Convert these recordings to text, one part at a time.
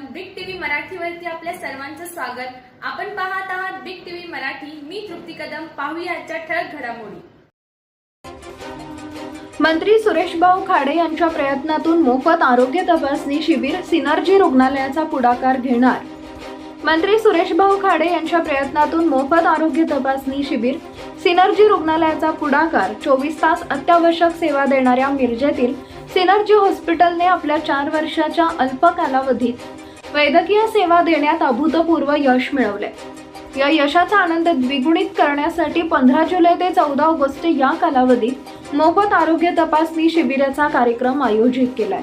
मराठीवरती आपल्या सर्वांचं स्वागत. आपण पाहत आहात बिग टीव्ही मराठी. मी तृप्ती कदम. पाहूया आजच्या ठळक घडामोडी. मंत्री सुरेशभाऊ खाडे यांच्या प्रयत्नातून मोफत आरोग्य तपासणी शिबिर सिनर्जी रुग्णालयाचा पुढाकार घेणार. मंत्री सुरेशभाऊ खाडे यांच्या प्रयत्नातून मोफत आरोग्य तपासणी शिबिर सिनर्जी रुग्णालयाचा पुढाकार. चोवीस तास अत्यावश्यक सेवा देणाऱ्या मिरजेतील सिनर्जी हॉस्पिटलने आपल्या चार वर्षाच्या अल्प कालावधीत वैद्यकीय सेवा देण्यात अभूतपूर्व यश मिळवले. या यशाचा आनंद द्विगुणित करण्यासाठी पंधरा जुलै ते चौदा ऑगस्ट या कालावधीत मोफत आरोग्य तपासणी शिबिराचा कार्यक्रम आयोजित केलाय.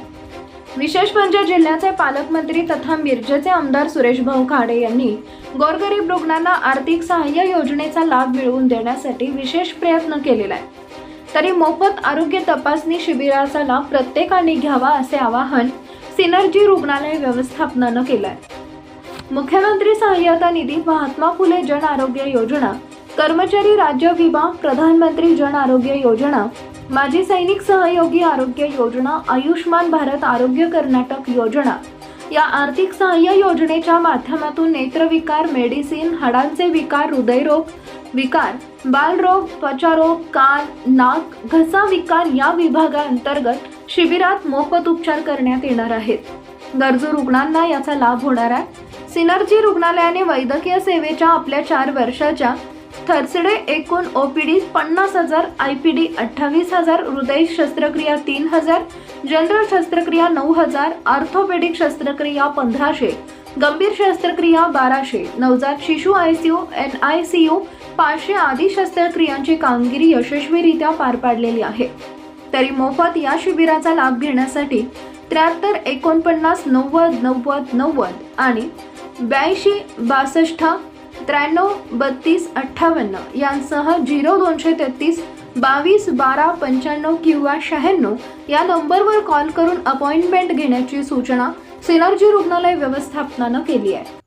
विशेष म्हणजे जिल्ह्याचे पालकमंत्री तथा मिरजेचे आमदार सुरेशभाऊ खाडे यांनी गोरगरीब रुग्णांना आर्थिक सहाय्य योजनेचा लाभ मिळवून देण्यासाठी विशेष प्रयत्न केलेला आहे. तरी मोफत आरोग्य तपासणी शिबिराचा लाभ प्रत्येकाने घ्यावा असे आवाहन सिनर्जी रुग्णालय व्यवस्थापनानं केलं आहे मुख्यमंत्री सहाय्यता निधी महात्मा फुले जन आरोग्य योजना कर्मचारी राज्य विमा प्रधानमंत्री जन आरोग्य योजना माजी सैनिक सहयोगी आरोग्य योजना आयुष्मान भारत आरोग्य कर्नाटक योजना या आर्थिक सहाय्य योजनेच्या माध्यमातून नेत्रविकार मेडिसिन हाडांचे विकार हृदयरोग विकार बालरोग त्वचारोग कान नाक घसा विकार या विभागाअंतर्गत शिबिरात मोफत उपचार करण्यात येणार आहेत. गरजू रुग्णांना याचा लाभ होणार आहे. सिनर्जी रुग्णालयाने वैद्यकीय सेवेच्या आपल्या चार वर्षाच्या थर्सडे एकूण ओपीडी पन्नास हजार आय पी डी अठ्ठावीस हजार हृदय शस्त्रक्रिया तीन हजार जनरल शस्त्रक्रिया नऊ हजार ऑर्थोपेडिक शस्त्रक्रिया पंधराशे गंभीर शस्त्रक्रिया बाराशे नवजात शिशु I C U N I C U पाचशे आदी शस्त्रक्रियांची कामगिरी यशस्वीरित्या पार पाडलेली आहे. तरी मोफत या शिबिराचा लाभ घेण्यासाठी त्र्याहत्तर एकोणपन्नास नव्वद नव्वद नव्वद आणि ब्याऐंशी बासष्ट त्र्याण्णव बत्तीस अठ्ठावन्न यांसह झिरो दोनशे तेहतीस बावीस बारा पंच्याण्णव किंवा शहाण्णव या नंबरवर कॉल करून अपॉइंटमेंट घेण्याची सूचना सिनर्जी रुग्णालय व्यवस्थापनानं केली आहे.